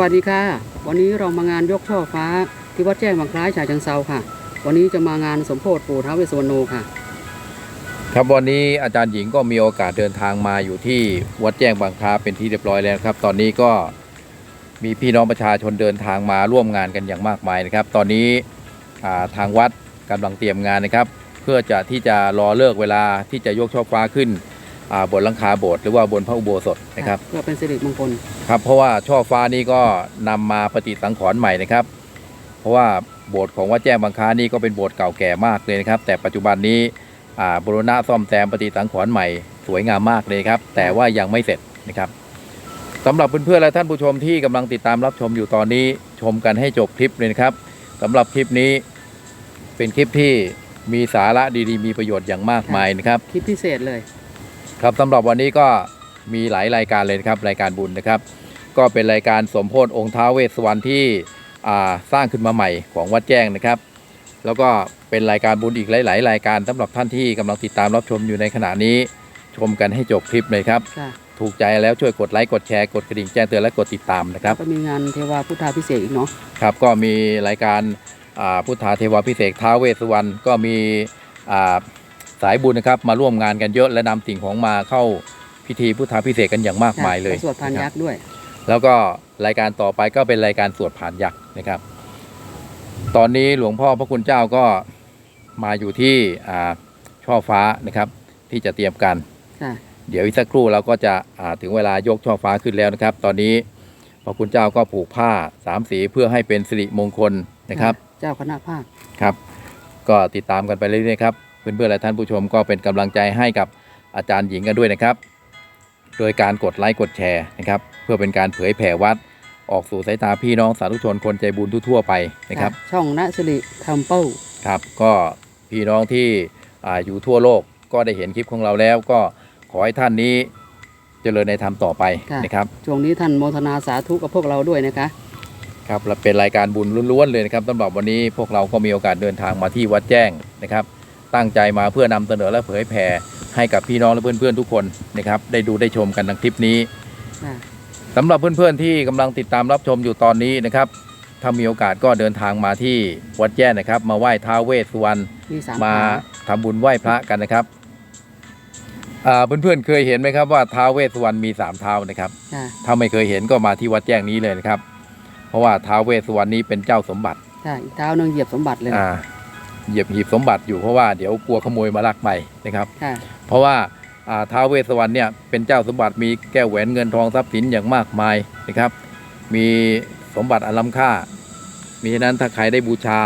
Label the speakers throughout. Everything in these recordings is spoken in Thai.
Speaker 1: วัสดีค่ะ วันนี้เรามางานยกช่อฟ้า ที่วัดแจ้งบางคล้ายฉะเชิงเซาค่ะ วันนี้จะมางานสมโพธิปู่ท้าวเวสสวรรณโนค่ะ
Speaker 2: ครับวันนี้อาจารย์หญิงก็มีโอกาสเดินทางมาอยู่ที่วัดแจ้งบางคล้าเป็นที่เรียบร้อยแล้วครับ ตอนนี้ก็มีพี่น้องประชาชนเดินทางมาร่วมงานกันอย่างมากมายนะครับ ตอนนี้ทางวัดกำลังเตรียมงานนะครับ เพื่อจะที่จะรอเลิกเวลาที่จะยกช่อฟ้าขึ้น บนหลังคาโบสถ์หรือว่าบนพระอุโบสถนะครับ
Speaker 1: เพื่อเป็นสิริมงคล
Speaker 2: ครับเพราะว่าช่อฟ้านี้ก็นำมาปฏิสังขรณ์ใหม่นะครับ เพราะว่าโบสถ์ของวัดแจ้งบางคล้านี่ก็เป็นโบสถ์เก่าแก่มากเลยนะครับ แต่ปัจจุบันนี้อ่าบูรณะซ่อมแซมปฏิสังขรณ์ใหม่สวยงามมากเลยครับ แต่ว่ายังไม่เสร็จนะครับสำหรับเพื่อนๆและท่านผู้ชมที่กำลังติดตามรับชมอยู่ตอนนี้ชมกันให้จบคลิปเลยนะครับสำหรับคลิปนี้เป็นคลิปที่มีสาระดีๆ มีประโยชน์อย่างมากมายนะครับ
Speaker 1: คลิปพิเศษเลย
Speaker 2: ครับสำหรับวันนี้ก็มีหลายรายการเลยนะครับรายการบุญนะครับ ก็เป็นรายการสมโพธิองค์ท้าวเวสสวรรณที่อ่าสร้างขึ้นมาใหม่ของวัดแจ้งนะครับ แล้วก็เป็นรายการบุญอีกหลาย ๆ รายการสำหรับท่านที่กำลังติดตามรับชมอยู่ในขณะนี้ชมกันให้จบคลิปเลยครับ
Speaker 1: ค่ะ
Speaker 2: ถูกใจแล้วช่วยกดไลค์กดแชร์กดกระดิ่งแจ้งเตือนและกดติดตามนะครับ
Speaker 1: ก็มีงานเทวาพุทธาพิเศษกอีกเนาะ
Speaker 2: ครับก็มีรายการอ่าพุทธาเทวาพิเศษกท้าวเวสสุวรรณก็มีอ่า สายบุญนะครับมาร่วมงานกันเยอะและนำสิ่งของมาเข้าพิธีพุทธาพิเศษกกันอย่างมากมายเลย
Speaker 1: ค่ะสวดพานยักษ์ด้วย
Speaker 2: แล้วก็รายการต่อไปก็เป็นรายการสวดผ่านยักษ์นะครับ ตอนนี้หลวงพ่อพระคุณเจ้าก็มาอยู่ที่อ่าช่อฟ้านะครับที่จะเตรียมกัน
Speaker 1: ค่ะ
Speaker 2: เดี๋ยวอีกสักครู่เราก็จะอ่าถึงเวลายกช่อฟ้าขึ้นแล้วนะครับ ตอนนี้พระคุณเจ้าก็ผูกผ้าสามสีเพื่อให้เป็นสิริมงคลนะครับ
Speaker 1: เจ้าคณะภาค
Speaker 2: ครับ ก็ติดตามกันไปเรื่อยๆครับ เพื่อนๆและท่านผู้ชมก็เป็นกำลังใจให้กับอาจารย์หญิงกันด้วยนะครับ โดยการกดไลค์กดแชร์นะครับ เพื่อเป็นการเผยแผ่วัดออกสู่สายตาพี่น้องสาธุชนคนใจบุญทั่วๆไปนะครับ
Speaker 1: ช่องณสิริทำเป้า
Speaker 2: ครับก็พี่น้องที่อาอยู่ทั่วโลกก็ได้เห็นคลิปของเราแล้ว ก็ขอให้ท่านนี้เจริญในธรรมต่อไป
Speaker 1: ค่ะ
Speaker 2: นะครับ
Speaker 1: ช่วงนี้ท่านโมทนาสาธุกับพวกเราด้วยนะคะ
Speaker 2: ครับและเป็นรายการบุญล้วนๆเลยนะครับสำหรับวันนี้พวกเราก็มีโอกาสเดินทางมาที่วัดแจ้งนะครับ ตั้งใจมาเพื่อนำเสนอและเผยแผ่ให้กับพี่น้องและเพื่อนๆทุกคนนะครับได้ดูได้ชมกันดังคลิปนี้
Speaker 1: ค่ะ
Speaker 2: สำหรับเพื่อนๆที่กำลังติดตามรับชมอยู่ตอนนี้นะครับ ถ้ามีโอกาสก็เดินทางมาที่วัดแจ้งนะครับ มาไหว้ท้าวเวสสุวรรณ
Speaker 1: มีสาม
Speaker 2: มา
Speaker 1: ขา
Speaker 2: ทำบุญไหว้พระกันนะครับอ่าเพื่อนๆเคยเห็นไหมครับว่าท้าวเวสสุวรรณมีสามเท้านะครับ
Speaker 1: ค่ะ
Speaker 2: ถ้าไม่เคยเห็นก็มาที่วัดแจ้งนี้เลยนะครับ เพราะว่าท้าวเวสสุวรรณนี้เป็นเจ้าสมบัติ
Speaker 1: ค่ะอีกเท้าหนึงเหยียบสมบัติเลย
Speaker 2: อ่า เหยียบหีบสมบัติอยู่เพราะว่าเดี๋ยวกลัวขโมยมาลักไปนะครับ
Speaker 1: ค่ะ
Speaker 2: เพราะว่าอ่าท้าวเวสสวรรณเนี่ยเป็นเจ้าสมบัติมีแก้วแหวนเงินทองทรัพย์สินอย่างมากมายนะครับ มีสมบัติอันล้ำค่ามีฉะนั้นถ้าใครได้บูชา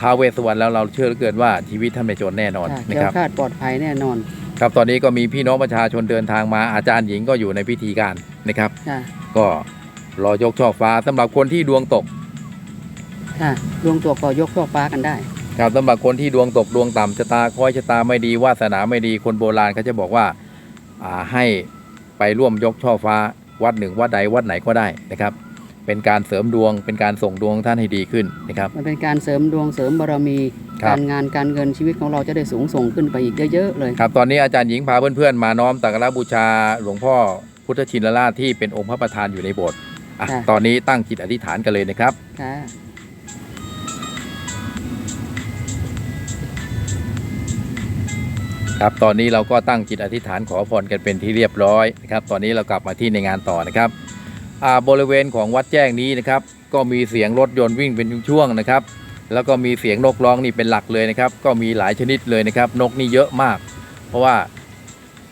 Speaker 2: ท้าวเวสสวรรณแล้วเราเชื่อเหลือเกินว่าชีวิตท่านไม่จนแน่นอน
Speaker 1: ค่ะ
Speaker 2: นะ
Speaker 1: แก้
Speaker 2: ควรับ
Speaker 1: คลาดปลอดภัยแน่นอน
Speaker 2: ครับตอนนี้ก็มีพี่น้องประชาชนเดินทางมาอาจารย์หญิงก็อยู่ในพิธีการนะครับ
Speaker 1: ค่ะ
Speaker 2: ก็รอยกช่อฟ้าสำหรับคนที่ดวงตก
Speaker 1: ค่ะดวงตัวก็ยกช่อฟ้ากันได้
Speaker 2: ครับสำหรับคนที่ดวงตกดวงต่ำชะตาคอยชะตาไม่ดีวาสนาไม่ดีคนโบราณเขาจะบอกว่าอ่าให้ไปร่วมยกช่อฟ้าวัดหนึ่งวัดใดวัดไหนก็ได้นะครับ เป็นการเสริมดวงเป็นการส่งดวงท่านให้ดีขึ้นนะครับ
Speaker 1: มันเป็นการเสริมดวงเสริมบารมี
Speaker 2: ครับ
Speaker 1: การงานการเงินชีวิตของเราจะได้สูงส่งขึ้นไปอีกเยอะๆเลย
Speaker 2: ครับตอนนี้อาจารย์หญิงพาเพื่อนๆมาน้อมตักการะบูชาหลวงพ่อพุทธชินราชที่เป็นองค์พระประธานอยู่ในโบสถ์อะ
Speaker 1: ค่ะ
Speaker 2: ตอนนี้ตั้งจิตอธิษฐานกันเลยนะครับ ครับตอนนี้เราก็ตั้งจิตอธิษฐานขอพรกันเป็นที่เรียบร้อยนะครับตอนนี้เรากลับมาที่ในงานต่อนะครับอ่าบริเวณของวัดแจ้งนี้นะครับก็มีเสียงรถยนต์วิ่งเป็นช่วงๆนะครับแล้วก็มีเสียงนกร้องนี่เป็นหลักเลยนะครับ ก็มีหลายชนิดเลยนะครับ นกนี่เยอะมาก เพราะว่า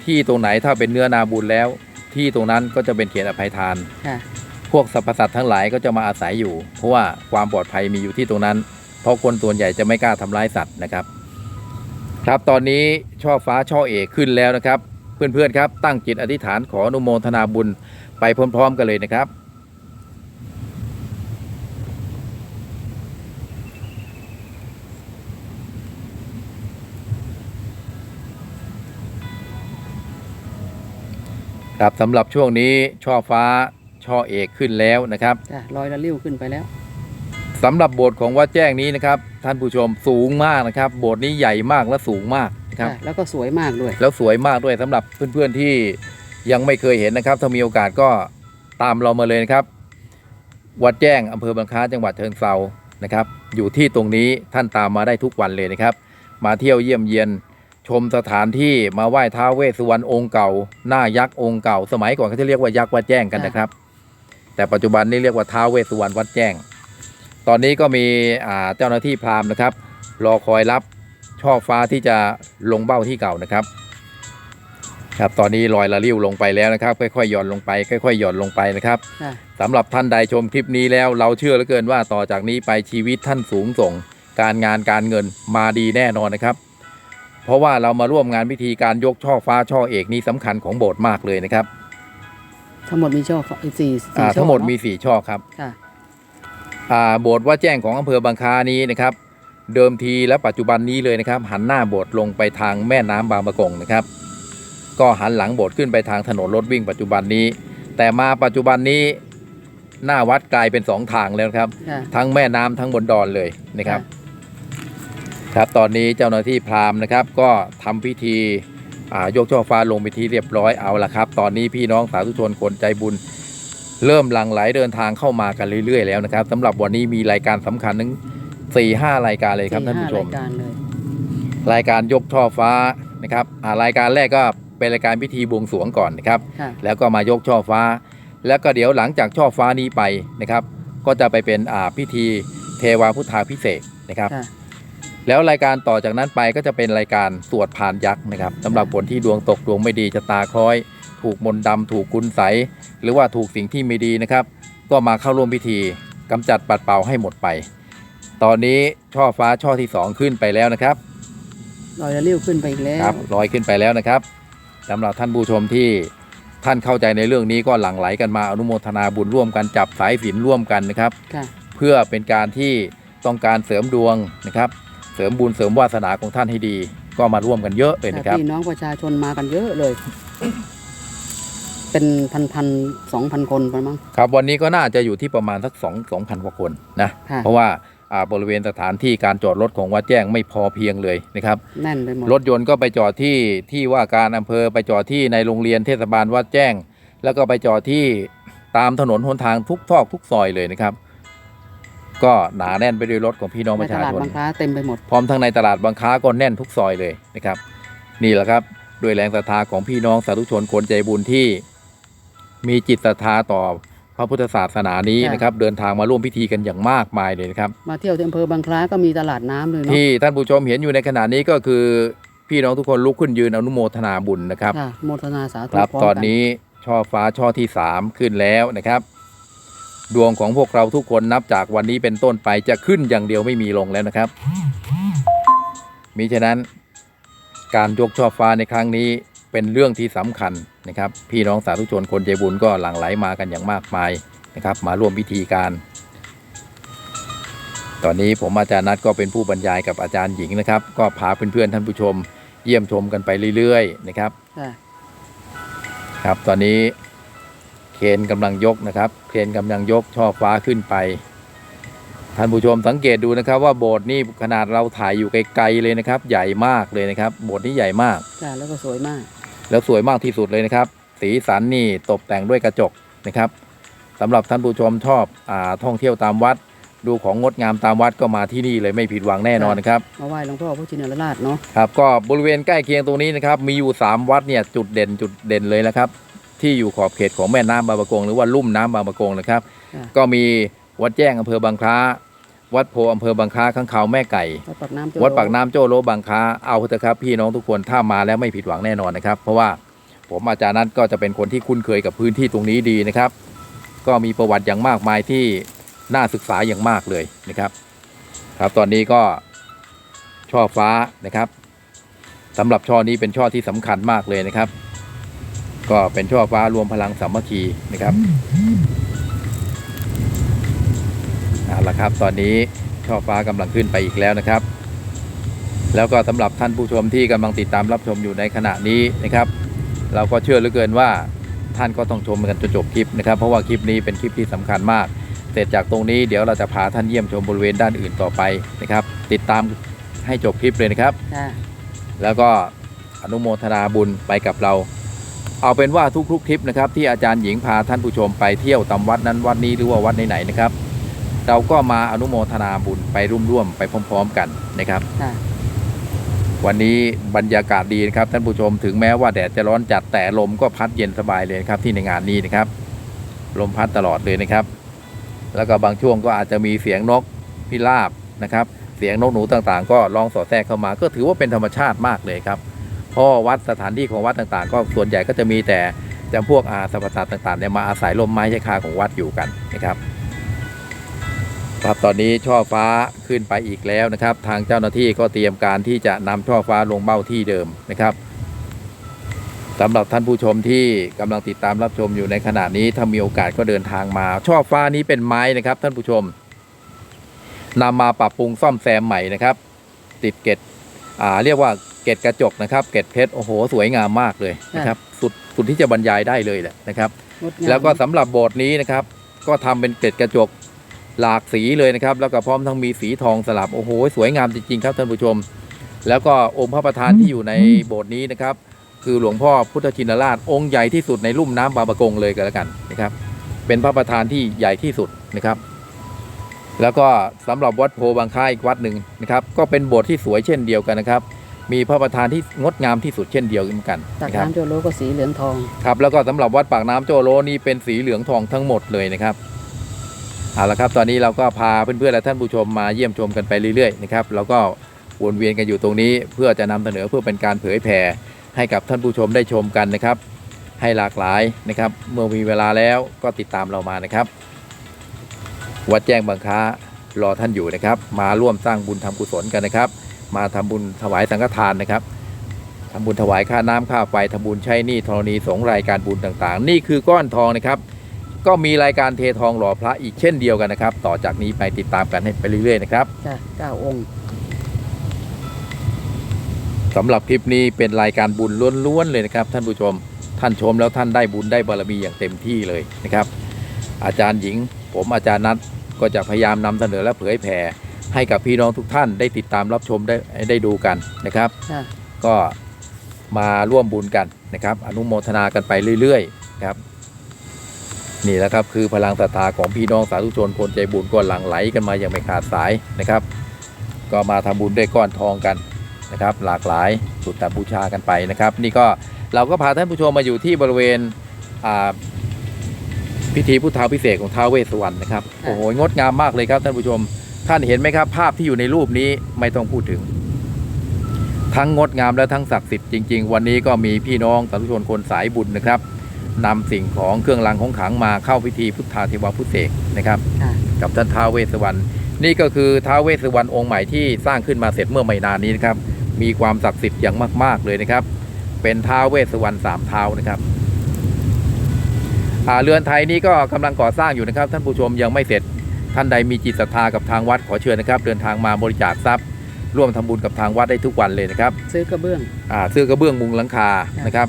Speaker 2: ที่ตรงไหนถ้าเป็นเนื้อนาบุญแล้ว ที่ตรงนั้นก็จะเป็นเขตอภัยทาน
Speaker 1: ค่ะ
Speaker 2: พวกสรรพสัตว์ทั้งหลายก็จะมาอาศัยอยู่ เพราะว่าความปลอดภัยมีอยู่ที่ตรงนั้น เพราะคนส่วนใหญ่จะไม่กล้าทำร้ายสัตว์นะครับ ครับตอนนี้ช่อฟ้าช่อเอกขึ้นแล้วนะครับ เพื่อนๆครับ ตั้งจิตอธิษฐานขออนุโมทนาบุญไปพร้อม ๆ กันเลยนะครับ ครับสำหรับช่วงนี้ช่อฟ้าช่อเอกขึ้นแล้วนะครับ
Speaker 1: จ้ะลอยละลิ้วขึ้นไปแล้ว
Speaker 2: สำหรับโบสถ์ของวัดแจ้งนี้นะครับ ท่านผู้ชมสูงมากนะครับ โบสถ์นี้ใหญ่มากและสูงมากนะครับ
Speaker 1: ค่ะแล้วก็สวยมากด้วย
Speaker 2: แล้วสวยมากด้วยสำหรับเพื่อนๆที่ยังไม่เคยเห็นนะครับ ถ้ามีโอกาสก็ตามเรามาเลยนะครับ วัดแจ้งอำเภอบางคล้าจังหวัดเชิงเซานะครับ อยู่ที่ตรงนี้ท่านตามมาได้ทุกวันเลยนะครับ มาเที่ยวเยี่ยมเยียนชมสถานที่มาไหว้ท้าวเวสสุวรรณองค์เก่า หน้ายักษ์องค์เก่า สมัยก่อนเขาจะเรียกว่ายักษ์วัดแจ้งกันนะครับ แต่ปัจจุบันนี้เรียกว่าท้าวเวสสุวรรณวัดแจ้ง ตอนนี้ก็มีอ่าเจ้าหน้าที่พราหมณ์นะครับ รอคอยรับช่อฟ้าที่จะลงเบ้าที่เก่านะครับ ครับตอนนี้ลอยละลิ้วลงไปแล้วนะครับ ค่อยๆหย่อนลงไปค่อยๆหย่อนลงไปนะครับ
Speaker 1: ค่ะ
Speaker 2: สำหรับท่านใดชมคลิปนี้แล้วเราเชื่อเหลือเกินว่าต่อจากนี้ไปชีวิตท่านสูงส่ง การงานการเงินมาดีแน่นอนนะครับ เพราะว่าเรามาร่วมงานพิธีการยกช่อฟ้าช่อเอกนี้สำคัญของโบสถ์มากเลยนะครับ
Speaker 1: ทั้งหมดมีช่อฟ้าสี่สี่
Speaker 2: อ่า
Speaker 1: ช่อ
Speaker 2: ทั้งหมด
Speaker 1: เนอะ
Speaker 2: มีสี่ช่อครับ
Speaker 1: ค่ะ
Speaker 2: อ่า โบสถ์ว่าแจ้งของอำเภอบางคล้านี้นะครับ เดิมทีและปัจจุบันนี้เลยนะครับ หันหน้าโบสถ์ลงไปทางแม่น้ำบางประกงนะครับ ก็หันหลังโบสถ์ขึ้นไปทางถนนรถวิ่งปัจจุบันนี้ แต่มาปัจจุบันนี้หน้าวัดกลายเป็นสองทางแล้วนะครับ
Speaker 1: ค่ะ
Speaker 2: ทั้งแม่น้ำทั้งบนดอนเลยนะครับ ครับตอนนี้เจ้าหน้าที่พราหมณ์นะครับ ก็ทำพิธีอ่ายกช่อฟ้าลงไปที่เรียบร้อยเอาละครับ ตอนนี้พี่น้องสาธุชนคนใจบุญ เริ่มหลั่งไหลเดินทางเข้ามากันเรื่อยๆแล้วนะครับสำหรับวันนี้มีรายการสำคัญถึง4ี่ห้ารายการเลยครับ
Speaker 1: สี่
Speaker 2: ท่าน
Speaker 1: ห้
Speaker 2: ผู้ชม
Speaker 1: รายการเลย
Speaker 2: รายการยกช่อฟ้านะครับอ่ารายการแรกก็เป็นรายการพิธีบวงสรวงก่อนนะครับ
Speaker 1: ค่ะ
Speaker 2: แล้วก็มายกช่อฟ้า แล้วก็เดี๋ยวหลังจากช่อฟ้านี้ไปนะครับ ก็จะไปเป็นอ่าพิธีเทวาพุทธาพิเศษกนะครับ
Speaker 1: ค่ะ
Speaker 2: แล้วรายการต่อจากนั้นไปก็จะเป็นรายการสวดผ่านยักษ์นะครับสำหรับคนที่ดวงตกดวงไม่ดีจะตาคล้อย ถูกมนต์ดำถูกกุนใสหรือว่าถูกสิ่งที่ไม่ดีนะครับ ก็มาเข้าร่วมพิธีกำจัดปัดเป่าให้หมดไป ตอนนี้ช่อฟ้าช่อที่สองขึ้นไปแล้วนะครับ
Speaker 1: ลอยละลิ้วขึ้นไปอีกแล้ว
Speaker 2: ครับลอยขึ้นไปแล้วนะครับสำหรับท่านผู้ชมที่ท่านเข้าใจในเรื่องนี้ก็หลั่งไหลกันมาอนุโมทนาบุญร่วมกันจับสายฝินร่วมกันนะครับ
Speaker 1: ค่ะ
Speaker 2: เพื่อเป็นการที่ต้องการเสริมดวงนะครับเส ริมบุญเสริมวาสนาของท่านให้ดี ก็มาร่วมกันเยอะเลยนะครับ
Speaker 1: พี่น้องประชาชนมากันเยอะเลย เป็นพันพันสองพันคนประมาณ
Speaker 2: ครับ วันนี้ก็น่าจะอยู่ที่ประมาณสักสองสองพันกว่าคนนะ
Speaker 1: ค่ะ
Speaker 2: เพราะว่าอ่าบริเวณสถานที่การจอดรถของวัดแจ้งไม่พอเพียงเลยนะครับ
Speaker 1: แน่นไปหมด
Speaker 2: รถยนต์ก็ไปจอดที่ที่ว่าการอำเภอไปจอดที่ในโรงเรียนเทศบาลวัดแจ้ง แล้วก็ไปจอดที่ตามถนนหนทางทุกทอกทุกซอยเลยนะครับ ก็หนาแน่นไปด้วยรถของพี่น้อง
Speaker 1: ใน
Speaker 2: ประ
Speaker 1: ต
Speaker 2: ชา
Speaker 1: ลาด
Speaker 2: ชน
Speaker 1: บางคล้าเต็มไปหมด
Speaker 2: พร้อมทั้งในตลาดบางค้าก็แน่นทุกซอยเลยนะครับ นี่แหละครับด้วยแรงศรัทธาของพี่น้องสาธุชนคนใจบุญที่ มีจิตศรัทธาต่อพระพุทธศาสนานี้
Speaker 1: ค่ะ
Speaker 2: นะครับเดินทางมาร่วมพิธีกันอย่างมากมายเลยนะครับ
Speaker 1: มาเที่ยวที่อำเภอบางคล้าก็มีตลาดน้ำเลยเนาะ
Speaker 2: ที่ท่านผู้ชมเห็นอยู่ในขณะนี้ก็คือพี่น้องทุกคนลุกขึ้นยืนอนุโมทนาบุญนะครับ
Speaker 1: ค่ะโมทนาสาธุ
Speaker 2: ครับ
Speaker 1: พร้ม
Speaker 2: ตอน
Speaker 1: กั
Speaker 2: นี้ช่อฟ้าช่อที่สามขึ้นแล้วนะครับ ดวงของพวกเราทุกคนนับจากวันนี้เป็นต้นไปจะขึ้นอย่างเดียวไม่มีลงแล้วนะครับ มิฉะนั้น การยกช่อฟ้าในครั้งนี้เป็นเรื่องที่สำคัญนะครับ พี่น้องสาธุชนคนใจบุญก็หลั่งไหลมากันอย่างมากมายนะครับ มาร่วมพิธีการ ตอนนี้ผมอาจารย์นัทก็เป็นผู้บรรยายกับอาจารย์หญิงนะครับ ก็พาเพื่อนๆท่านผู้ชม เยี่ยมชมกันไปเรื่อยๆนะครับ
Speaker 1: ค่ะ
Speaker 2: ครับ ตอนนี้ เคนกำลังยกนะครับ เคนกำลังยกช่อฟ้าขึ้นไป ท่านผู้ชมสังเกตดูนะครับ ว่าโบสถ์นี่ขนาดเราถ่ายอยู่ไกลๆเลยนะครับ ใหญ่มากเลยนะครับ โบสถ์นี้ใหญ่มาก
Speaker 1: ค่ะแล้วก็สวยมาก
Speaker 2: แล้วสวยมากที่สุดเลยนะครับ สีสันนี่ตกแต่งด้วยกระจกนะครับสำหรับท่านผู้ชมชอบอ่าท่องเที่ยวตามวัด ดูของงดงามตามวัดก็มาที่นี่เลยไม่ผิดหวังแน่นอนนะครับ
Speaker 1: มาไหว้หลวงพ่อพระชินราชเนาะ
Speaker 2: ครับก็บริเวณใกล้เคียงตรงนี้นะครับมีอยู่ 3 วัดเนี่ยจุดเด่นจุดเด่นเลยนะครับ ที่อยู่ขอบเขตของแม่น้ำบางประกง หรือว่าลุ่มน้ำบางประกงนะครับ
Speaker 1: ค่ะ
Speaker 2: ก็มีวัดแจ้งอำเภอบางคล้า วัดโพอำเภอบางคล้าข้างเขาแม่ไก่
Speaker 1: วัดปากน้ำโจ
Speaker 2: วัดปากน้ำโจ้โลบางคล้าเอาเถอะครับพี่น้องทุกคนถ้ามาแล้วไม่ผิดหวังแน่นอนนะครับ เพราะว่าผมอาจารย์นัทก็จะเป็นคนที่คุ้นเคยกับพื้นที่ตรงนี้ดีนะครับ ก็มีประวัติอย่างมากมายที่น่าศึกษาอย่างมากเลยนะครับ ครับตอนนี้ก็ช่อฟ้านะครับสำหรับช่อนี้เป็นช่อที่สำคัญมากเลยนะครับ ก็เป็นช่อฟ้ารวมพลังสามัคคีนะครับเอาละครับ ตอนนี้ช่อฟ้ากำลังขึ้นไปอีกแล้วนะครับ แล้วก็สำหรับท่านผู้ชมที่กำลังติดตามรับชมอยู่ในขณะนี้นะครับ เราก็เชื่อเหลือเกินว่าท่านก็ต้องชมกันจนจบคลิปนะครับ เพราะว่าคลิปนี้เป็นคลิปที่สำคัญมาก เสร็จจากตรงนี้เดี๋ยวเราจะพาท่านเยี่ยมชมบริเวณด้านอื่นต่อไปนะครับ ติดตามให้จบคลิปเลยนะครับ
Speaker 1: ค่ะ
Speaker 2: แล้วก็อนุโมทนาบุญไปกับเรา เอาเป็นว่าทุกๆทริปนะครับที่อาจารย์หญิงพาท่านผู้ชมไปเที่ยวตามวัดนั้นวัดนี้หรือว่าวัดไหนๆนะครับ เราก็มาอนุโมทนาบุญไปร่วมๆไปพร้อม ๆ กันนะครับ
Speaker 1: ค่ะ
Speaker 2: วันนี้บรรยากาศดีนะครับท่านผู้ชมถึงแม้ว่าแดดจะร้อนจัดแต่ลมก็พัดเย็นสบายเลยนะครับที่ในงานนี้นะครับ ลมพัดตลอดเลยนะครับ แล้วก็บางช่วงก็อาจจะมีเสียงนกพิราบนะครับ เสียงนกหนูต่างๆ ก็ร้องสอดแทรกเข้ามา ก็ถือว่าเป็นธรรมชาติมากเลยครับ เพราะวัดสถานที่ของวัดต่างๆ ก็ส่วนใหญ่ก็จะมีแต่จำพวกอาสรรพสัตว์ต่างๆเนี่ยมาอาศัยลมไม้ชายคาของวัดอยู่กันนะครับครับตอนนี้ช่อฟ้าขึ้นไปอีกแล้วนะครับ ทางเจ้าหน้าที่ก็เตรียมการที่จะนำช่อฟ้าลงเบ้าที่เดิมนะครับสำหรับท่านผู้ชมที่กำลังติดตามรับชมอยู่ในขณะนี้ถ้ามีโอกาสก็เดินทางมา ช่อฟ้านี้เป็นไม้นะครับ ท่านผู้ชมนำมาปรับปรุงซ่อมแซมใหม่นะครับ ติดเกล็ดอ่าเรียกว่า เกล็ดกระจกนะครับ เกล็ดเพชรโอ้โหสวยงามมากเลยนะครับ สุดสุดที่จะบรรยายได้เลยแหละนะครับ
Speaker 1: งดงาม
Speaker 2: แล้วก็สำหรับโบสถ์นี้นะครับ ก็ทำเป็นเกล็ดกระจกหลากสีเลยนะครับ แล้วก็พร้อมทั้งมีสีทองสลับโอ้โหสวยงามจริงๆครับท่านผู้ชม แล้วก็องค์พระประธานที่อยู่ในโบสถ์นี้นะครับ คือหลวงพ่อพุทธชินราช องค์ใหญ่ที่สุดในลุ่มน้ำบางปะกงเลยก็แล้วกันนะครับ เป็นพระประธานที่ใหญ่ที่สุดนะครับแล้วก็สำหรับวัดโพบางค่าอีกวัดหนึ่งนะครับ ก็เป็นโบสถ์ที่สวยเช่นเดียวกันนะครับ มีพระประธานที่งดงามที่สุดเช่นเดียวกัน
Speaker 1: ตัก
Speaker 2: นะครับ
Speaker 1: น้ำโจโลก็สีเหลืองทอง
Speaker 2: ครับแล้วก็สำหรับวัดปากน้ำโจโลนี่เป็นสีเหลืองทองทั้งหมดเลยนะครับเอาละครับตอนนี้เราก็พาเพื่อนๆและท่านผู้ชมมาเยี่ยมชมกันไปเรื่อยๆนะครับแล้วก็วนเวียนกันอยู่ตรงนี้ เพื่อจะนำเสนอเพื่อเป็นการเผยแผ่ให้กับท่านผู้ชมได้ชมกันนะครับ ให้หลากหลายนะครับ เมื่อมีเวลาแล้วก็ติดตามเรามานะครับ วัดแจ้งบางค้ารอท่านอยู่นะครับ มาร่วมสร้างบุญทำกุศลกันนะครับ มาทำบุญถวายสังฆทานนะครับทำบุญถวายค่าน้ำค่าไฟทำบุญใช้หนี้ธรณีสงฆ์รายการบุญต่างๆ นี่คือก้อนทองนะครับ ก็มีรายการเททองหล่อพระอีกเช่นเดียวกันนะครับ ต่อจากนี้ไปติดตามกันให้ไปเรื่อยๆนะครับ
Speaker 1: จ้ะเก้าองค์
Speaker 2: สำหรับคลิปนี้เป็นรายการบุญล้วนๆเลยนะครับ ท่านผู้ชมท่านชมแล้วท่านได้บุญได้บารมีอย่างเต็มที่เลยนะครับ อาจารย์หญิง ผมอาจารย์นัทก็จะพยายามนำเสนอและเผยแผ่ ให้กับพี่น้องทุกท่านได้ติดตามรับชมได้ได้ดูกันนะครับ
Speaker 1: จ้ะ
Speaker 2: ก็มาร่วมบุญกันนะครับ อนุโมทนากันไปเรื่อยๆครับ นี่แหละครับคือพลังศรัทธาของพี่น้องสาธุชนคนใจบุญก็หลั่งไหลกันมาอย่างไม่ขาดสายนะครับ ก็มาทำบุญด้วยก้อนทองกันนะครับ หลากหลายสุดแต่บูชากันไปนะครับ นี่ก็เราก็พาท่านผู้ชมมาอยู่ที่บริเวณอ่าพิธีพุทธาพิเศษกของท้าวเวสสวรรณนะครับโอ้โหงดงามมากเลยครับท่านผู้ชม ท่านเห็นไหมครับ ภาพที่อยู่ในรูปนี้ไม่ต้องพูดถึง ทั้งงดงามและทั้งศักดิ์สิทธิ์จริง ๆ วันนี้ก็มีพี่น้องสาธุชนคนสายบุญนะครับนำสิ่งของเครื่องรางของขลังมาเข้าพิธีพุทธาเทวาพุทธเสกนะครับ กับท่านท้าวเวสสวรรณนี่ก็คือท้าวเวสสวรรณองค์ใหม่ที่สร้างขึ้นมาเสร็จเมื่อไม่นานนี้นะครับ มีความศักดิ์สิทธิ์อย่างมาก ๆเลยนะครับ เป็นท้าวเวสสวรรณสามเท้านะครับเรือนไทยนี้ก็กำลังก่อสร้างอยู่นะครับ ท่านผู้ชมยังไม่เสร็จ ท่านใดมีจิตศรัทธากับทางวัดขอเชิญนะครับ เดินทางมาบริจาคทรัพย์ ร่วมทำบุญกับทางวัดได้ทุกวันเลยนะครับ
Speaker 1: ซื้อกระเบื้อง
Speaker 2: อ่าซื้อกระเบื้องมุงหลังคา
Speaker 1: ครับ
Speaker 2: นะครับ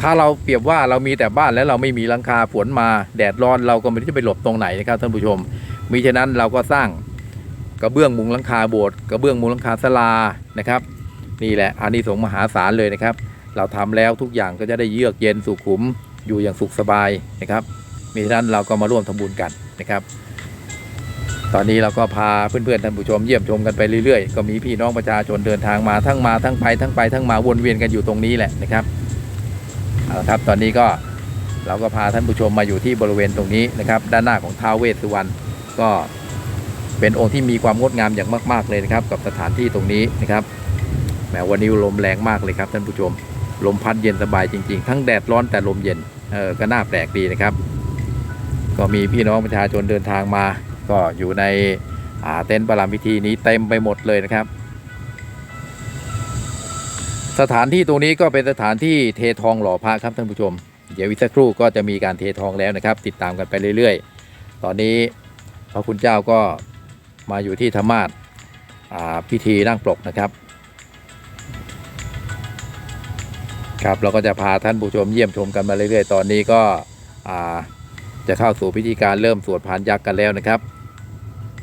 Speaker 2: ถ้าเราเปรียบว่าเรามีแต่บ้านแล้วเราไม่มีหลังคาฝนมาแดดร้อนเราก็ไม่รู้จะไปหลบตรงไหนนะครับท่านผู้ชมมิฉะนั้นเราก็สร้างกระเบื้องมุงหลังคาโบสถ์กระเบื้องมุงหลังคาศาลานะครับนี่แหละอานิสงส์มหาศาลเลยนะครับ เราทำแล้วทุกอย่างก็จะได้เยือกเย็นสุขุมอยู่อย่างสุขสบายนะครับมิฉะนั้นเราก็มาร่วมทำบุญกันนะครับ ตอนนี้เราก็พาเพื่อนๆท่านผู้ชมเยี่ยมชมกันไปเรื่อยๆ ก็มีพี่น้องประชาชนเดินทางมาทั้งมาทั้งไปทั้งไปทั้งมาวนเวียนกันอยู่ตรงนี้แหละนะครับเอาละครับตอนนี้ก็เราก็พาท่านผู้ชมมาอยู่ที่บริเวณตรงนี้นะครับ ด้านหน้าของท้าวเวสสุวรรณก็เป็นองค์ที่มีความงดงามอย่างมาก ๆเลยนะครับ กับสถานที่ตรงนี้นะครับแหมวันนี้ลมแรงมากเลยครับท่านผู้ชม ลมพัดเย็นสบายจริงๆ ทั้งแดดร้อนแต่ลมเย็นเออก็น่าแปลกดีนะครับ ก็มีพี่น้องประชาชนเดินทางมา ก็อยู่ในเต็นท์ประลำพิธีนี้เต็มไปหมดเลยนะครับ สถานที่ตรงนี้ก็เป็นสถานที่เททองหล่อพระครับท่านผู้ชม เดี๋ยววิสักครู่ก็จะมีการเททองแล้วนะครับ ติดตามกันไปเรื่อยๆ ตอนนี้พระคุณเจ้าก็มาอยู่ที่ธรรมาสพิธีนั่งปลกนะครับครับเราก็จะพาท่านผู้ชมเยี่ยมชมกันมาเรื่อยๆ ตอนนี้ก็จะเข้าสู่พิธีการเริ่มสวดพานยักษ์กันแล้วนะครับ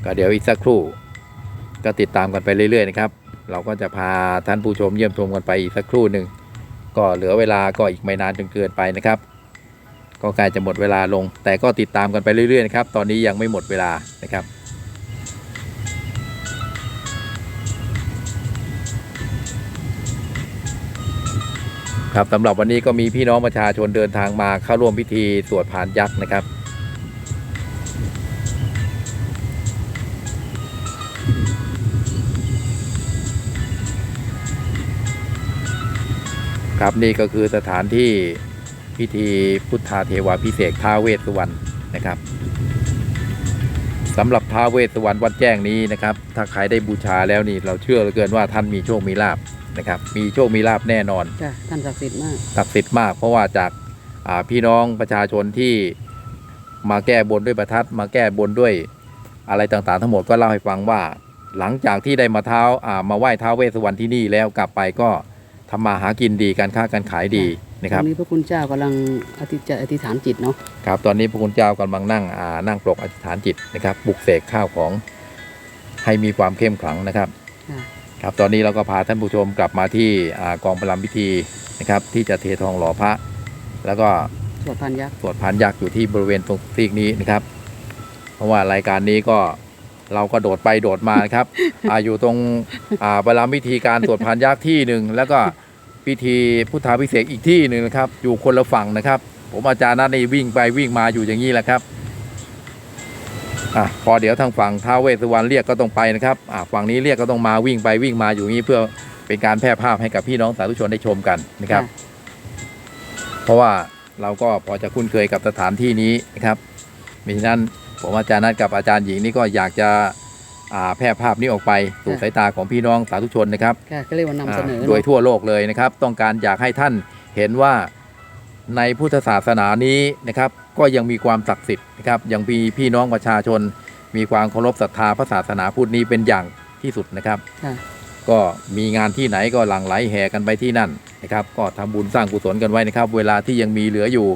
Speaker 2: ก็เดี๋ยวอีกสักครู่ก็ติดตามกันไปเรื่อยๆนะครับ เราก็จะพาท่านผู้ชมเยี่ยมชมกันไปอีกสักครู่หนึ่งก็เหลือเวลาก็อีกไม่นานจนเกินไปนะครับ ก็ใกล้จะหมดเวลาลง แต่ก็ติดตามกันไปเรื่อยๆนะครับ ตอนนี้ยังไม่หมดเวลานะครับครับสำหรับวันนี้ก็มีพี่น้องประชาชนเดินทางมาเข้าร่วมพิธีสวดพานยักษ์นะครับ ครับนี่ก็คือสถานที่พิธีพุทธาเทวาพิเศษกท้าวเวสสุวรรณนะครับสำหรับท้าวเวสสุวรรณวัดแจ้งนี้นะครับ ถ้าใครได้บูชาแล้วนี่เราเชื่อเหลือเกินว่าท่านมีโชคมีลาบนะครับ มีโชคมีลาบแน่นอน
Speaker 1: จ้ะท่านศักดิ์สิทธิ์มาก
Speaker 2: ศักดิ์สิทธิ์มากเพราะว่าจากอ่าพี่น้องประชาชนที่มาแก้บนด้วยประทัดมาแก้บนด้วยอะไรต่างๆ ทั้งหมดก็เล่าให้ฟังว่า หลังจากที่ได้มาเท้าอ่ามาไหว้ท้าวเวสสุวรรณที่นี่แล้วกลับไปก็ ทำมาหากินดีการค้าการขายดีนะค
Speaker 1: ต
Speaker 2: รั
Speaker 1: อบนนี้พระคุณเจ้ากำลังอธิจะอธิษฐานจิตเนาะ
Speaker 2: ครับตอนนี้พระคุณเจ้ากำลังนั่งอ่านั่งปลกอธิษฐานจิตนะครับปลุกเสกข้าวของให้มีความเข้มขลังนะครับ
Speaker 1: ค่ะ
Speaker 2: ครับตอนนี้เราก็พาท่านผู้ชมกลับมาที่อ่ากองประลำพิธีนะครับ ที่จะเททองหล่อพระ แล้วก็
Speaker 1: สวดพันยักษ์
Speaker 2: สวดพานยักษ์อยู่ที่บริเวณตรงซีกนี้นะครับ เพราะว่ารายการนี้ก็ เราก็โดดไปโดดมานะครับอาอยู่ตรงอ่าประลำพิธีการสวดพานยักษ์ที่หนึ่งแล้วก็พิธีพุทธาพิเศษกอีกที่หนึ่งนะครับ อยู่คนละฝั่งนะครับ ผมอาจารย์นัทนี่วิ่งไปวิ่งมาอยู่อย่างนี้แหละครับอะพอเดี๋ยวทางฝั่งท้าวเวสสุวรรณเรียกก็ต้องไปนะครับอะฝั่งนี้เรียกก็ต้องมาวิ่งไปวิ่งมาอยู่อย่างนี้เพื่อเป็นการแพร่ภาพให้กับพี่น้องสาธุชนได้ชมกันนะครับ
Speaker 1: ค่ะ
Speaker 2: เพราะว่าเราก็พอจะคุ้นเคยกับสถานที่นี้นะครับมิฉะนั้น ผมอาจารย์นัดกับอาจารย์หญิงนี่ก็อยากจะอ่าแพร่ภาพนี้ออกไปสู่สายตาของพี่น้องสาธุชนนะครับ
Speaker 1: ค่ะก็เรียกว่านำเสนอ
Speaker 2: อ่า
Speaker 1: เนอะ
Speaker 2: โดยทั่วโลกเลยนะครับ ต้องการอยากให้ท่านเห็นว่าในพุทธศาสนานี้นะครับ ก็ยังมีความศักดิ์สิทธิ์นะครับยังมีพี่น้องประชาชน มีความเคารพศรัทธาพระศาสนาพุทธนี้เป็นอย่างที่สุดนะครับ
Speaker 1: ค่ะ
Speaker 2: ก็มีงานที่ไหนก็หลั่งไหลแห่กันไปที่นั่นนะครับ ก็ทำบุญสร้างกุศลกันไว้นะครับ เวลาที่ยังมีเหลืออยู่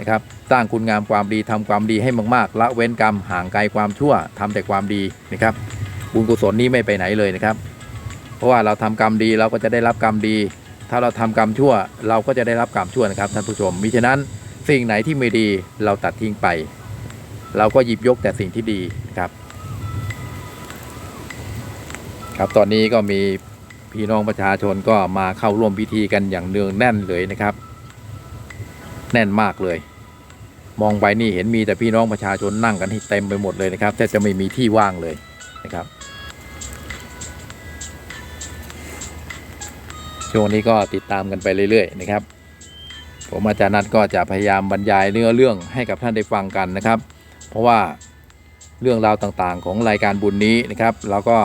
Speaker 2: นะครับสร้างคุณงามความดีทำความดีให้มากๆละเว้นกรรมห่างไกลความชั่วทำแต่ความดีนะครับบุญกุศลนี้ไม่ไปไหนเลยนะครับ เพราะว่าเราทำกรรมดีเราก็จะได้รับกรรมดี ถ้าเราทำกรรมชั่ว เราก็จะได้รับกรรมชั่วนะครับท่านผู้ชมมิฉะนั้นสิ่งไหนที่ไม่ดีเราตัดทิ้งไป เราก็หยิบยกแต่สิ่งที่ดีนะครับครับตอนนี้ก็มีพี่น้องประชาชนก็มาเข้าร่วมพิธีกันอย่างเนืองแน่นเลยนะครับ แน่นมากเลย มองไปนี่เห็นมีแต่พี่น้องประชาชนนั่งกันให้เต็มไปหมดเลยนะครับแทบจะไม่มีที่ว่างเลยนะครับ ช่วงนี้ก็ติดตามกันไปเรื่อยๆนะครับ ผมอาจารย์นัทก็จะพยายามบรรยายเนื้อเรื่องให้กับท่านได้ฟังกันนะครับ เพราะว่าเรื่องราวต่างๆ ของรายการบุญนี้นะครับเราก็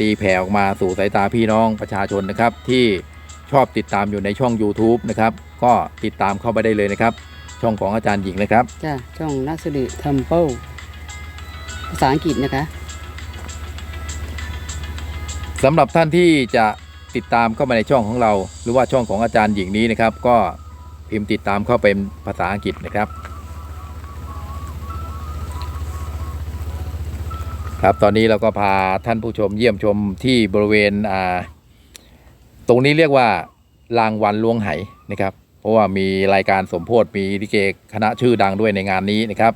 Speaker 2: ตีแผ่ออกมาสู่สายตาพี่น้องประชาชนนะครับ ที่ชอบติดตามอยู่ในช่อง YouTube นะครับ ก็ติดตามเข้าไปได้เลยนะครับ ช่องของอาจารย์หญิงนะครับ
Speaker 1: จ้ะช่องนักสิริเทมเปิลภาษาอังกฤษนะคะ
Speaker 2: สำหรับท่านที่จะติดตามเข้ามาในช่องของเรา หรือว่าช่องของอาจารย์หญิงนี้นะครับ ก็พิมพ์ติดตามเข้าเป็นภาษาอังกฤษนะครับ ครับตอนนี้เราก็พาท่านผู้ชมเยี่ยมชมที่บริเวณอ่าตรงนี้เรียกว่าลางวันลวงไหนะครับ เพราะว่ามีรายการสมโพธิมีลิเกคณะชื่อดังด้วยในงานนี้นะครับ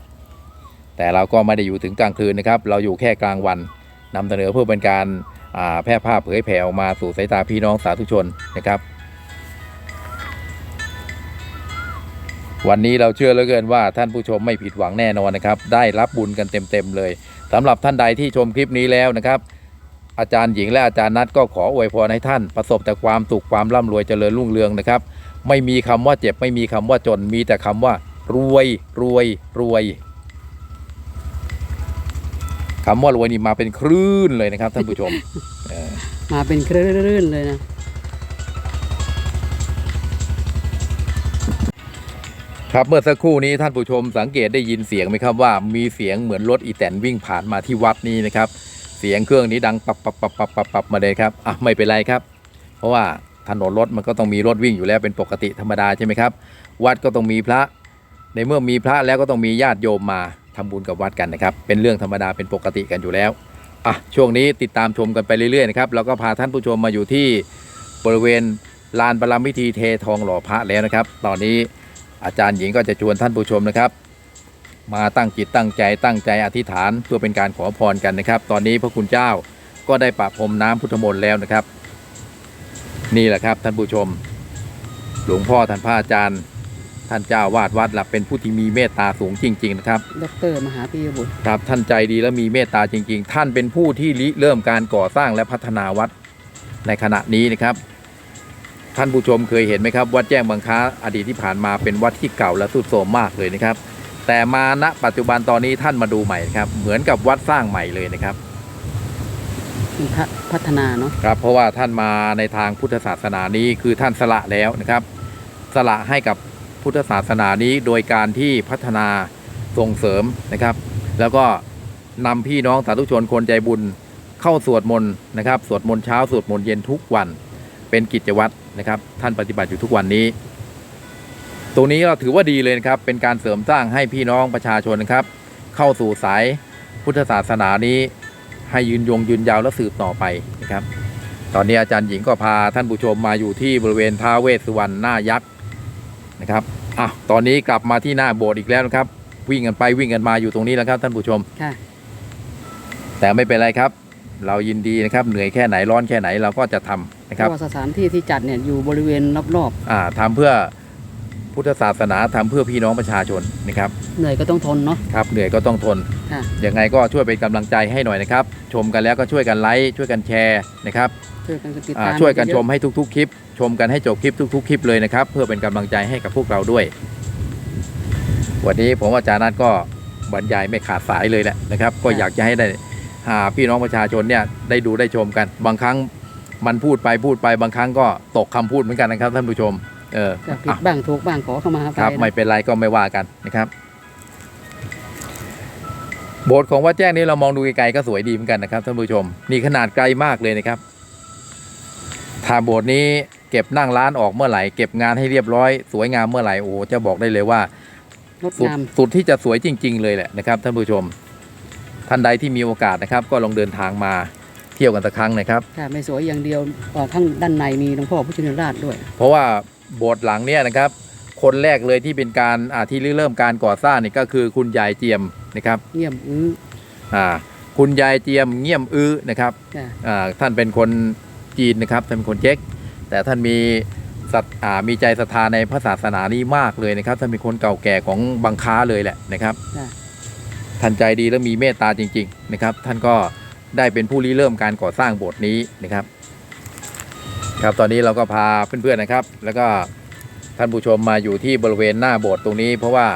Speaker 2: แต่เราก็ไม่ได้อยู่ถึงกลางคืนนะครับ เราอยู่แค่กลางวันนำเสนอเพื่อเป็นการาแพร่ภาพเผยแผ่ออกมาสู่สายตาพี่น้องสาธุชนนะครับ วันนี้เราเชื่อเหลือเกินว่าท่านผู้ชมไม่ผิดหวังแน่นอนนะครับ ได้รับบุญกันเต็มๆเลยสำหรับท่านใดที่ชมคลิปนี้แล้วนะครับ อาจารย์หญิงและอาจารย์นัทก็ขออวยพรให้ท่านประสบแต่ความสุขความร่ำรวยเจริญรุ่งเรืองนะครับ ไม่มีคำว่าเจ็บไม่มีคำว่าจนมีแต่คำว่า รวยรวยรวยคำว่ารวยนี่มาเป็นคลื่นเลยนะครับท่านผู้ชมเออ
Speaker 1: มาเป็นคลื่นๆเลยนะ
Speaker 2: ครับเมื่อสักครู่นี้ท่านผู้ชมสังเกตได้ยินเสียงไหมครับว่ามีเสียงเหมือนรถอีแตนวิ่งผ่านมาที่วัดนี้นะครับ เสียงเครื่องนี้ดังปับปับปับปับปับปับมาเลยครับอะไม่เป็นไรครับ เพราะว่า ถนนรถมันก็ต้องมีรถวิ่งอยู่แล้วเป็นปกติธรรมดาใช่ไหมครับ วัดก็ต้องมีพระ ในเมื่อมีพระแล้วก็ต้องมีญาติโยมมาทำบุญกับวัดกันนะครับ เป็นเรื่องธรรมดาเป็นปกติกันอยู่แล้วอะช่วงนี้ติดตามชมกันไปเรื่อยๆนะครับแล้วก็พาท่านผู้ชมมาอยู่ที่บริเวณลานประลำพิธีเททองหล่อพระแล้วนะครับ ตอนนี้อาจารย์หญิงก็จะชวนท่านผู้ชมนะครับ มาตั้งจิตตั้งใจตั้งใจอธิษฐานเพื่อเป็นการขอพรกันนะครับ ตอนนี้พระคุณเจ้าก็ได้ประพรมน้ำพุทธมนต์แล้วนะครับ นี่แหละครับท่านผู้ชม หลวงพ่อท่านพระอาจารย์ ท่านเจ้าวาดวัดหลับเป็นผู้ที่มีเมตตาสูงจริง ๆ นะครับ
Speaker 1: ดอกเตอรมหาปียบุตร
Speaker 2: ครับท่านใจดีและมีเมตตาจริง ๆ ท่านเป็นผู้ที่ริเริ่มการก่อสร้างและพัฒนาวัดในขณะนี้นะครับ ท่านผู้ชมเคยเห็นไหมครับวัดแจ้งบางค้าอดีตที่ผ่านมาเป็นวัดที่เก่าและทรุดโทรมมากเลยนะครับ แต่มาณปัจจุบันตอนนี้ท่านมาดูใหม่นะครับเหมือนกับวัดสร้างใหม่เลยนะครับ
Speaker 1: พัฒพัฒนาเนาะ
Speaker 2: ครับเพราะว่าท่านมาในทางพุทธศาสนานี้คือท่านสละแล้วนะครับ สละให้กับพุทธศาสนานี้โดยการที่พัฒนาส่งเสริมนะครับ แล้วก็นำพี่น้องสาธุชนคนใจบุญเข้าสวดมนต์นะครับ สวดมนต์เช้าสวดมนต์เย็นทุกวันเป็นกิจวัตรนะครับ ท่านปฏิบัติอยู่ทุกวันนี้ ตรงนี้เราถือว่าดีเลยนะครับ เป็นการเสริมสร้างให้พี่น้องประชาชนนะครับ เข้าสู่สายพุทธศาสนานี้ ให้ยืนยงยืนยาวและสืบต่อไปนะครับ ตอนนี้อาจารย์หญิงก็พาท่านผู้ชมมาอยู่ที่บริเวณท้าวเวสสุวรรณหน้ายักษ์นะครับอะตอนนี้กลับมาที่หน้าโบสถ์อีกแล้วนะครับ วิ่งกันไปวิ่งกันมาอยู่ตรงนี้แล้วครับ ท่านผู้ชม
Speaker 1: ค่ะ
Speaker 2: แต่ไม่เป็นไรครับ เรายินดีนะครับเหนื่อยแค่ไหนร้อนแค่ไหนเราก็จะทำนะ
Speaker 1: เพ
Speaker 2: ครับ
Speaker 1: ราะว่าสถานที่ที่จัดเนี่ยอยู่บริเวณรอบ
Speaker 2: อ่าทำเพื่อ พุทธศาสนาทำเพื่อพี่น้องประชาชนนะครับ
Speaker 1: ๆเหนื่อยก็ต้องทนเนาะ
Speaker 2: ครับเหนื่อยก็ต้องทน
Speaker 1: ค่ะ
Speaker 2: ยังไงก็ช่วยเป็นกำลังใจให้หน่อยนะครับ ชมกันแล้วก็ช่วยกันไลค์ช่วยกันแชร์นะครับ
Speaker 1: ช่วยกันติด
Speaker 2: อ่า
Speaker 1: ตาม
Speaker 2: ช่วยกันชม
Speaker 1: เยอะ
Speaker 2: ให้ทุกๆ คลิป ชมกันให้จบคลิปทุก ๆ คลิปเลยนะครับ เพื่อเป็นกำลังใจให้กับพวกเราด้วย วันนี้ผมอาจารย์นัทก็บรรยายไม่ขาดสายเลยแหละนะครับ ก็อยากจะให้ได้หาพี่น้องประชาชนเนี่ยได้ดูได้ชมกัน บางครั้งมันพูดไปพูดไปบางครั้งก็ตกคำพูดเหมือนกันนะครับท่านผู้ชม เออ
Speaker 1: ๆจะผิด
Speaker 2: อะ
Speaker 1: บ้างถูกบ้างขอเข้ามาไป
Speaker 2: ครับ
Speaker 1: นะ
Speaker 2: ไม่เป็นไรก็ไม่ว่ากันนะครับ โบสถ์ของวัดแจ้งนี้เรามองดูไกลๆก็สวยดีเหมือนกันนะครับท่านผู้ชม นี่ขนาดไกลมากเลยนะครับ ถ้าโบสถ์นี้เก็บนั่งร้านออกเมื่อไหร่ เก็บงานให้เรียบร้อย สวยงามเมื่อไหร่โอ้โหจะบอกได้เลยว่า
Speaker 1: งด
Speaker 2: สุด
Speaker 1: งาม
Speaker 2: สุดที่จะสวยจริง ๆ เลยแหละนะครับท่านผู้ชม ท่านใดที่มีโอกาสนะครับ ก็ลองเดินทางมาเที่ยวกันสักครั้งนะครับ
Speaker 1: ค่ะไม่สวยอย่างเดียวเอ่อข้างด้านในมีหลวงพ่อพุทธชินราชด้วย
Speaker 2: เพราะว่า โบสถ์หลังเนี่ยนะครับ คนแรกเลยที่เป็นการอ่าที่เริ่มการก่อสร้างนี่ก็คือคุณยายเจียมนะครับ
Speaker 1: เงียบอื้อ
Speaker 2: อ่าคุณยายเจียมเงี่ยมอื้อนะครับ
Speaker 1: ค่ะ
Speaker 2: อ่าท่านเป็นคนจีนนะครับท่านเป็นคนเจ๊กแต่ท่านมีศรัทอ่ามีใจศรัทธาในพระศาสนานี้มากเลยนะครับท่านเป็นคนเก่าแก่ของบางค้าเลยแหละนะครับ
Speaker 1: ค่ะ
Speaker 2: ท่านใจดีและมีเมตตาจริง ๆ นะครับ ท่านก็ได้เป็นผู้ริเริ่มการก่อสร้างโบสถ์นี้นะครับ ครับตอนนี้เราก็พาเพื่อนๆนะครับ แล้วก็ท่านผู้ชมมาอยู่ที่บริเวณหน้าโบสถ์ตรงนี้ เพราะว่า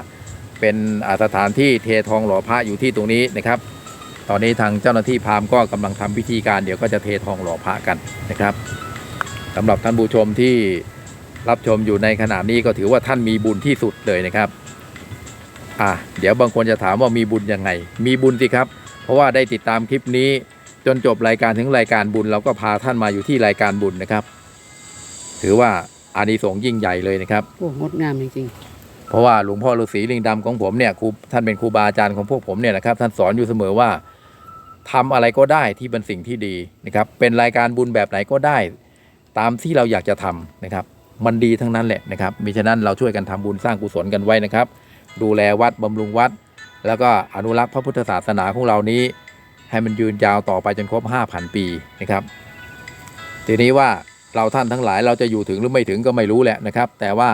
Speaker 2: เป็นสถานที่เททองหล่อพระอยู่ที่ตรงนี้นะครับ ตอนนี้ทางเจ้าหน้าที่พามก็กำลังทำพิธีการเดี๋ยวก็จะเททองหล่อพระกันนะครับสำหรับท่านผู้ชมที่รับชมอยู่ในขณะนี้ก็ถือว่าท่านมีบุญที่สุดเลยนะครับอะเดี๋ยวบางคนจะถามว่ามีบุญยังไง มีบุญสิครับ เพราะว่าได้ติดตามคลิปนี้จนจบรายการถึงรายการบุญเราก็พาท่านมาอยู่ที่รายการบุญนะครับ ถือว่าอานิสงส์ยิ่งใหญ่เลยนะครับ
Speaker 1: โอ้งดงามจริง
Speaker 2: เพราะว่าหลวงพ่อฤาษีลิงดำของผมเนี่ยครูท่านเป็นครูบาอาจารย์ของพวกผมเนี่ยนะครับ ท่านสอนอยู่เสมอว่าทำอะไรก็ได้ที่เป็นสิ่งที่ดีนะครับ เป็นรายการบุญแบบไหนก็ได้ ตามที่เราอยากจะทำนะครับ มันดีทั้งนั้นแหละนะครับมิฉะนั้นเราช่วยกันทำบุญสร้างกุศลกันไว้นะครับ ดูแลวัดบำรุงวัด แล้วก็อนุรักษ์พระพุทธศาสนาของเรานี้ ให้มันยืนยาวต่อไปจนครบ 5,000 ปีนะครับ ทีนี้ว่า เราท่านทั้งหลายเราจะอยู่ถึงหรือไม่ถึงก็ไม่รู้แหละนะครับ แต่ว่า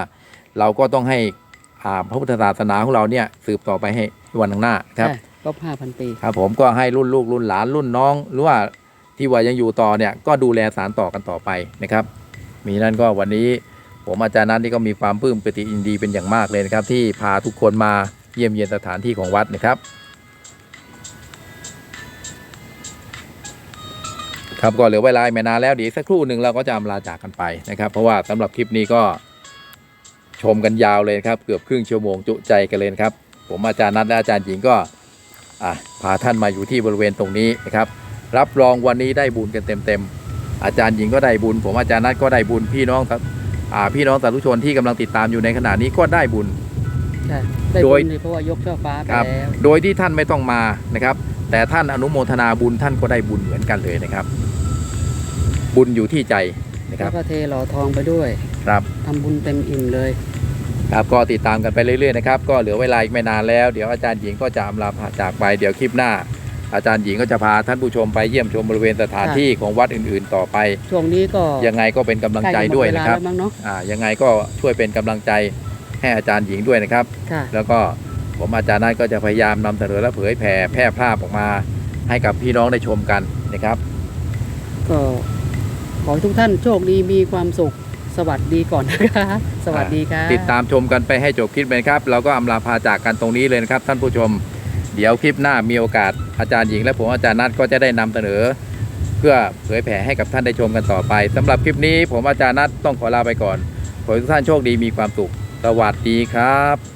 Speaker 2: เราก็ต้องให้อ่าพระพุทธศาสนาของเราเนี่ยสืบต่อไปให้วันข้างหน้า
Speaker 1: ๆ
Speaker 2: ครับ
Speaker 1: ค่ะครบห้าพันปี
Speaker 2: ครับผมก็ให้รุ่นลูกรุ่นหลานรุ่นน้อง หรือว่าที่ว่ายังอยู่ต่อเนี่ยก็ดูแลสารต่อกันต่อไปนะครับ มีนั่นก็วันนี้ผมอาจารย์นัทนี่ก็มีความปลื้มปิติยินดีเป็นอย่างมากเลยนะครับ ที่พาทุกคนมาเยี่ยมเยียนสถานที่ของวัดนะครับ ครับก็เหลือเวลาไม่นานแล้วเดี๋ยวอีกสักครู่หนึ่งเราก็จะอำลาจากกันไปนะครับ เพราะว่าสำหรับคลิปนี้ก็ชมกันยาวเลยครับ เกือบครึ่งชั่วโมงจุใจกันเลยนะครับ ผมอาจารย์นัทและอาจารย์หญิงก็อะพาท่านมาอยู่ที่บริเวณตรงนี้นะครับ รับรองวันนี้ได้บุญกันเต็มๆอาจารย์หญิงก็ได้บุญ ผมอาจารย์นัทก็ได้บุญพี่น้องครับอ่าพี่น้องสาธุชนที่กำลังติดตามอยู่ในขณะนี้ก็ได้บุญ
Speaker 1: ใช่ได้
Speaker 2: โด
Speaker 1: บุ
Speaker 2: ย
Speaker 1: ญเลยเพราะว่ายกช่อฟ้าไป
Speaker 2: ครับ
Speaker 1: แล้ว
Speaker 2: โดยที่ท่านไม่ต้องมานะครับ แต่ท่านอนุโมทนาบุญท่านก็ได้บุญเหมือนกันเลยนะครับ บุญอยู่ที่ใจนะค
Speaker 1: แล้
Speaker 2: รับ
Speaker 1: วก็เทหล่อทองไปด้วย
Speaker 2: ครับ
Speaker 1: ทำบุญเต็มอิ่มเลย
Speaker 2: ครับก็ติดตามกันไปเรื่อยๆนะครับก็เหลือเวลาอีกไม่นานแล้วเดี๋ยวอาจารย์หญิงก็จะอำลาพาจากไปเดี๋ยวคลิปหน้า อาจารย์หญิงก็จะพาท่านผู้ชมไปเยี่ยมชมบริเวณสถาน
Speaker 1: ค่ะ
Speaker 2: ที่ของวัดอื่นๆ ต่อไป
Speaker 1: ช่วงนี้ก็
Speaker 2: ยังไงก็เป็นกำลังใจ
Speaker 1: ใกล้จะหม
Speaker 2: ด้วย
Speaker 1: เวลา
Speaker 2: นะครับ
Speaker 1: แล้วมั้งเนาะ
Speaker 2: อ่ายังไงก็ช่วยเป็นกำลังใจให้อาจารย์หญิงด้วยนะครับ
Speaker 1: ค่ะ
Speaker 2: แล้วก็ผมอาจารย์นัทก็จะพยายามนำเสนอและเผยแผ่แพร่ภาพออกมา ให้กับพี่น้องได้ชมกันนะครับ
Speaker 1: ก็ ขอให้ทุกท่านโชคดีมีความสุขสวัสดีก่อนนะคะ สวัสดีค่ะ
Speaker 2: ติดตามชมกันไปให้จบคลิปเลยนครับ เราก็อำลาพาจากกันตรงนี้เลยนะครับ ท่านผู้ชม เดี๋ยวคลิปหน้ามีโอกาสอาจารย์หญิง และผมอาจารย์นัทก็จะได้นำเสนอ เพื่อเผยแผ่ให้กับท่านได้ชมกันต่อไปสำหรับคลิปนี้ผมอาจารย์นัทต้องขอลาไปก่อนขอให้ทุกท่านโชคดีมีความสุข สวัสดีครับ